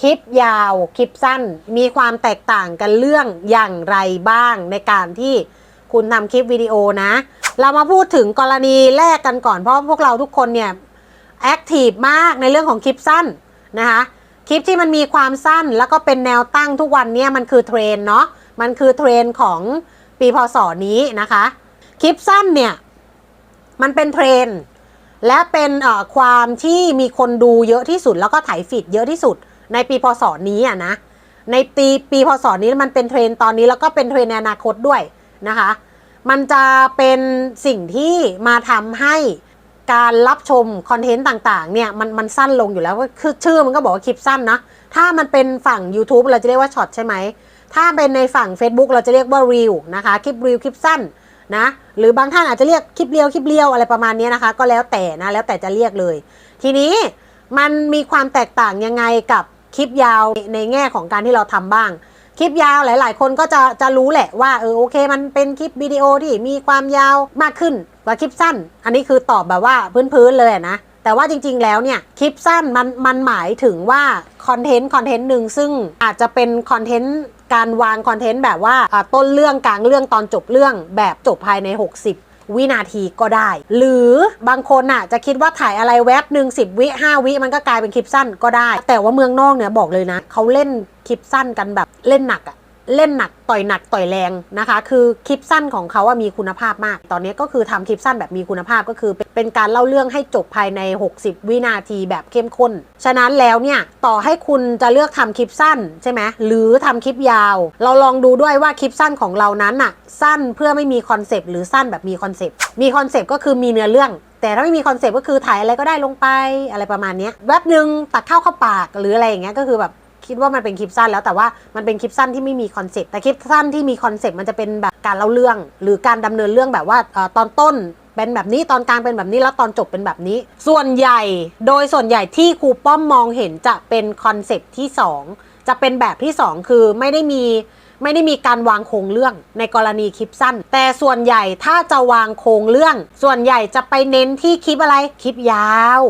คลิปยาว คลิปสั้น มีความแตกต่างกันเรื่องอย่างไรบ้างในการที่คุณทำคลิปวิดีโอนะ เรามาพูดถึงกรณีแรกกันก่อน เพราะพวกเราทุกคนเนี่ยแอคทีฟมากในเรื่องของคลิปสั้นนะคะคลิปที่มันมีความสั้นแล้วก็เป็นแนวตั้งทุกวันเนี่ยมันคือเทรนเนาะมันคือเทรนของปีพศนี้นะคะ คลิปสั้นเนี่ยมันเป็นเทรนและเป็นความที่มีคนดูเยอะที่สุดแล้วก็ถ่ายฟีดเยอะที่สุด ในปีพศนี้อะนะ ในปีปีพศนี้มันเป็นเทรนตอนนี้แล้วก็เป็นเทรนในอนาคตด้วยนะคะ มันจะเป็นสิ่งที่มาทำให้การรับชมคอนเทนต์ต่างๆเนี่ยมันมันสั้นลงอยู่แล้วคือชื่อมันก็บอกว่าคลิปสั้นนะ ถ้ามันเป็นฝั่ง YouTube เราจะเรียกว่าช็อตใช่ไหม ถ้าเป็นในฝั่ง Facebook เราจะเรียกว่า Reel นะคะคลิป Reel คลิปสั้นนะหรือบางท่านอาจจะเรียกคลิปเรียวคลิปเรียวอะไรประมาณนี้นะคะ ก็แล้วแต่นะแล้วแต่จะเรียกเลย ทีนี้มันมีความแตกต่างยังไงกับ คลิปยาวในแง่ของการที่เราทำบ้าง คลิปยาวหลาย ๆ คนก็จะจะรู้แหละว่าเออโอเค มันเป็นคลิปวิดีโอที่มีความยาวมากขึ้นกว่าคลิปสั้น อันนี้คือตอบแบบว่าพื้นๆเลยนะแต่ว่าจริงๆ แล้วเนี่ยคลิปสั้นมันมันหมายถึงว่าคอนเทนต์คอนเทนต์หนึ่งซึ่งอาจจะเป็นคอนเทนต์การวางคอนเทนต์แบบว่าอ่าต้นเรื่องกลางเรื่องตอนจบเรื่องแบบจบภายใน 60 วินาทีก็ได้ หรือบางคนน่ะจะคิดว่าถ่ายอะไรแวบหนึ่งสิบวิห้าวิมันก็กลายเป็นคลิปสั้นก็ได้ แต่ว่าเมืองนอกเนี่ยบอกเลยนะเขาเล่นคลิปสั้นกันแบบเล่นหนักอะ เล่นหนักต่อยหนักต่อยแรงนะคะ คือคลิปสั้นของเขาว่ามีคุณภาพมาก ตอนนี้ก็คือทำคลิปสั้นแบบมีคุณภาพก็คือ เป็นการเล่าเรื่องให้จบภายใน 60 วินาทีแบบเข้มข้น ฉะนั้นแล้วเนี่ยต่อให้คุณจะเลือกทำคลิปสั้นใช่ไหมหรือทำคลิปยาว เราลองดูด้วยว่าคลิปสั้นของเรานั้นน่ะสั้นเพื่อไม่มีคอนเซปต์หรือสั้นแบบมีคอนเซปต์มีคอนเซปต์ก็คือมีเนื้อเรื่องแต่ถ้าไม่มีคอนเซปต์ก็คือถ่ายอะไรก็ได้ลงไปอะไรประมาณนี้แวบหนึ่งตักข้าวเข้าปากหรืออะไรอย่างเงี้ยก็คือแบบ คิดว่ามันเป็นคลิปสั้นแล้วแต่ว่ามันเป็นคลิปสั้นที่ไม่มีคอนเซ็ปต์แต่คลิปสั้นที่มีคอนเซ็ปต์มันจะเป็นแบบการเล่าเรื่อง หรือการดำเนินเรื่องแบบว่าตอนต้นเป็นแบบนี้ตอนกลางเป็นแบบนี้แล้วตอนจบเป็นแบบนี้ ส่วนใหญ่โดยส่วนใหญ่ที่ครูป้อมมองเห็นจะเป็นคอนเซปต์ที่สองจะเป็นแบบที่สองคือไม่ได้มีไม่ได้มีการวางโครงเรื่องในกรณีคลิปสั้น แต่ส่วนใหญ่ถ้าจะวางโครงเรื่อง ส่วนใหญ่จะไปเน้นที่คลิปอะไรคลิปยาว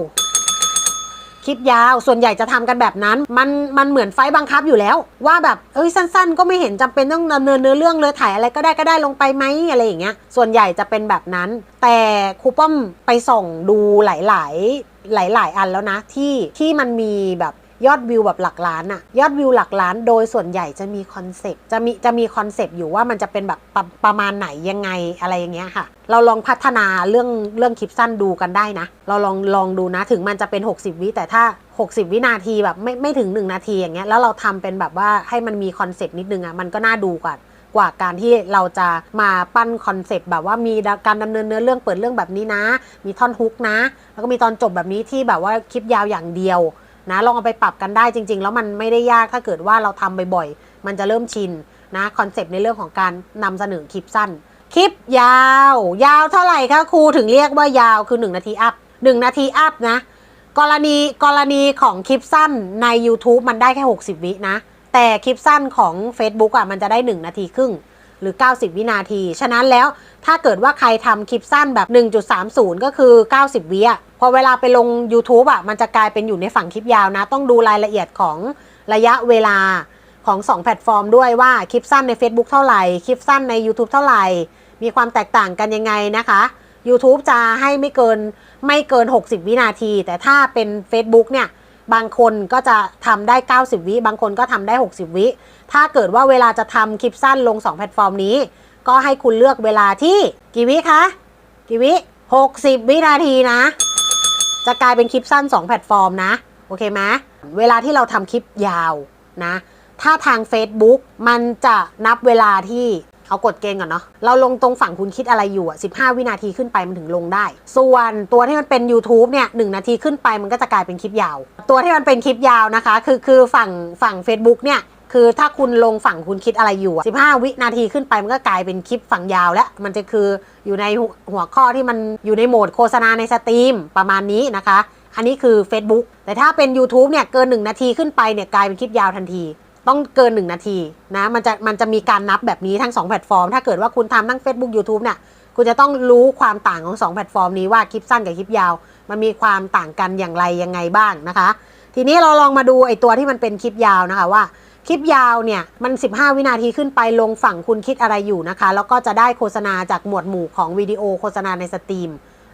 คลิปยาว ส่วนใหญ่จะทำกันแบบนั้น มันมันเหมือนไฟบังคับอยู่แล้ว ว่าแบบเอ้ยสั้น ๆ ก็ไม่เห็นจำเป็นต้องดำเนินเนื้อเรื่องเลยถ่ายอะไรก็ได้ก็ได้ลงไปไหมอะไรอย่างเงี้ย ส่วนใหญ่จะเป็นแบบนั้น แต่ครูป้อมไปส่องดูหลาย ๆ หลาย ๆ อันแล้วนะที่ที่มันมีแบบ ยอดวิวแบบหลักล้านอะยอดวิวหลักล้านโดยส่วนใหญ่จะมีคอนเซปต์จะมีจะมีคอนเซปต์อยู่ว่ามันจะเป็นแบบประประมาณไหนยังไงอะไรอย่างเงี้ยค่ะ เราลองพัฒนาเรื่องเรื่องคลิปสั้นดูกันได้นะ เราลองลองดูนะถึงมันจะเป็น 60 วิแต่ถ้า 60 วินาทีแบบไม่ไม่ถึง 1 นาทีอย่างเงี้ยแล้วเราทำเป็นแบบว่าให้มันมีคอนเซปต์นิดนึงอะมันก็น่าดูกว่ากว่าการที่เราจะมาปั้นคอนเซปต์แบบว่ามีการดำเนินเนื้อเรื่องเปิดเรื่องแบบนี้นะ มีท่อนฮุกนะ แล้วก็มีตอนจบแบบนี้ที่แบบว่าคลิปยาวอย่างเดียว นะลองเอาไปปรับกันได้จริง ๆ แล้วมันไม่ได้ยากถ้าเกิดว่าเราทำบ่อยๆ มันจะเริ่มชินนะคอนเซปต์ในเรื่องของการนำเสนอคลิปสั้น คลิปยาว ยาวเท่าไหร่คะครูถึงเรียกว่ายาวคือ 1 นาทีอัพ1นาทีอัพนะกรณีกรณีของคลิปสั้นใน YouTube มันได้แค่ 60 วินะ แต่คลิปสั้นของ Facebook อะมันจะได้ 1 นาทีครึ่ง หรือ 90 วินาที ฉะนั้นแล้วถ้าเกิดว่าใครทำคลิปสั้นแบบ 1.30 ก็คือ 90 วิอะพอเวลาไปลง YouTube อะมันจะกลายเป็นอยู่ในฝั่งคลิปยาวนะ ต้องดูรายละเอียดของระยะเวลาของ 2 แพลตฟอร์มด้วยว่าคลิปสั้นใน Facebook เท่าไหร่ คลิปสั้นใน YouTube เท่าไหร่ มีความแตกต่างกันยังไงนะคะ YouTube จะให้ไม่เกินไม่เกิน 60 วินาที แต่ถ้าเป็น Facebook เนี่ย บางคนก็จะทำได้ 90 วิ บางคนก็ทำได้ 60 วิ ถ้าเกิดว่าเวลาจะทำคลิปสั้นลง 2 แพลตฟอร์มนี้ ก็ให้คุณเลือกเวลาที่กี่วิคะ กี่วิ 60 วินาทีนะ จะกลายเป็นคลิปสั้น 2 แพลตฟอร์มนะ โอเคไหมเวลาที่เราทำคลิปยาวนะ ถ้าทาง Facebook มันจะนับเวลาที่ เอากดเกณฑ์ก่อนเนาะเราลงตรงฝั่งคุณคิดอะไรอยู่อะ15 วินาทีขึ้นไปมันถึงลงได้ ส่วนตัวที่มันเป็น YouTube เนี่ย1นาทีขึ้นไปมันก็จะกลายเป็นคลิปยาว ตัวที่มันเป็นคลิปยาวนะคะ คือคือฝั่งฝั่ง Facebook เนี่ยคือถ้าคุณลงฝั่งคุณคิดอะไรอยู่อะ15 วินาทีขึ้นไปมันก็กลายเป็นคลิปฝั่งยาวแล้ว มันจะคืออยู่ในหัวข้อที่มันอยู่ในโหมดโฆษณาในสตรีมประมาณนี้นะคะ อันนี้คือ Facebook แต่ถ้าเป็น YouTube เนี่ยเกิน 1 นาทีขึ้นไปเนี่ยกลายเป็นคลิปยาวทันที ต้องเกิน 1 นาทีนะมันจะมันจะมีการนับแบบนี้ทั้ง 2 แพลตฟอร์ม ถ้าเกิดว่าคุณทำทั้ง Facebook YouTube เนี่ยคุณจะต้องรู้ความต่างของ 2 แพลตฟอร์มนี้ว่าคลิปสั้นกับคลิปยาว มันมีความต่างกันอย่างไรยังไงบ้างนะคะ ทีนี้เราลองมาดูไอตัวที่มันเป็นคลิปยาวนะคะว่าคลิปยาวเนี่ยมัน 15 วินาทีขึ้นไปลงฝั่งคุณคิดอะไรอยู่นะคะ แล้วก็จะได้โฆษณาจากหมวดหมู่ของวิดีโอโฆษณาในสตรีม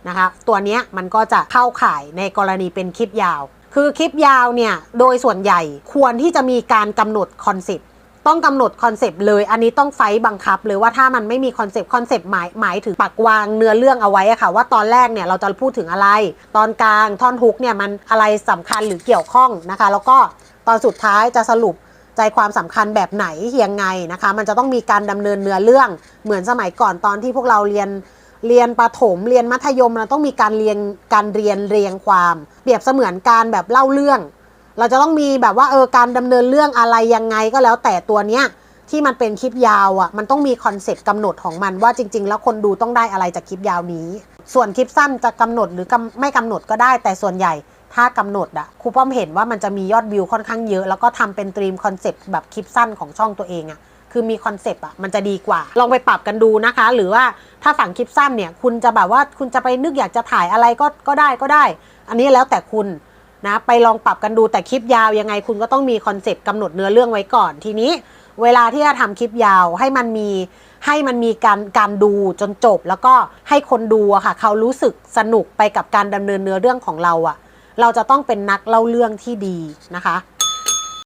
นะคะตัวเนี้ยมันก็จะเข้าข่ายในกรณีเป็นคลิปยาว คือคลิปยาวเนี่ยโดยส่วนใหญ่ควรที่จะมีการกำหนดคอนเซ็ปต์ต้องกำหนดคอนเซปต์เลย อันนี้ต้องไฟบังคับเลยว่าถ้ามันไม่มีคอนเซปต์คอนเซปต์หมายหมายถึงปักวางเนื้อเรื่องเอาไว้อะค่ะ ว่าตอนแรกเนี่ยเราจะพูดถึงอะไร ตอนกลางท่อนฮุกเนี่ยมันอะไรสำคัญหรือเกี่ยวข้องนะคะ แล้วก็ตอนสุดท้ายจะสรุปใจความสำคัญแบบไหนยังไงนะคะ มันจะต้องมีการดำเนินเนื้อเรื่องเหมือนสมัยก่อนตอนที่พวกเราเรียน เรียนประถมเรียนมัธยมเราต้องมีการเรียนการเรียนเรียงความ เปรียบเสมือนการแบบเล่าเรื่อง เราจะต้องมีแบบว่าเออการดำเนินเรื่องอะไรยังไงก็แล้วแต่ตัวเนี้ยที่มันเป็นคลิปยาวอะ่ะมันต้องมีคอนเซ็ปต์กำหนดของมันว่าจริง ๆ แล้วคนดูต้องได้อะไรจากคลิปยาวนี้ ส่วนคลิปสั้นจะกำหนดหรือกำไม่กำหนดก็ได้ แต่ส่วนใหญ่ถ้ากำหนดอะครูป้อมเห็นว่ามันจะมียอดวิวค่อนข้างเยอะ แล้วก็ทำเป็นตรีมคอนเซ็ปต์แบบคลิปสั้นของช่องตัวเองอะ คือมีคอนเซปต์อะมันจะดีกว่า ลองไปปรับกันดูนะคะ หรือว่าถ้าฝั่งคลิปสั้นเนี่ย คุณจะแบบว่าคุณจะไปนึกอยากจะถ่ายอะไรก็ก็ได้ก็ได้ อันนี้แล้วแต่คุณนะไปลองปรับกันดูแต่คลิปยาวยังไงคุณก็ต้องมีคอนเซปต์กำหนดเนื้อเรื่องไว้ก่อนทีนี้ เวลาที่จะทำคลิปยาวให้มันมีให้มันมีการการดูจนจบ แล้วก็ให้คนดูอะค่ะ เขารู้สึกสนุกไปกับการดำเนินเนื้อเรื่องของเราอะเราจะต้องเป็นนักเล่าเรื่องที่ดีนะคะ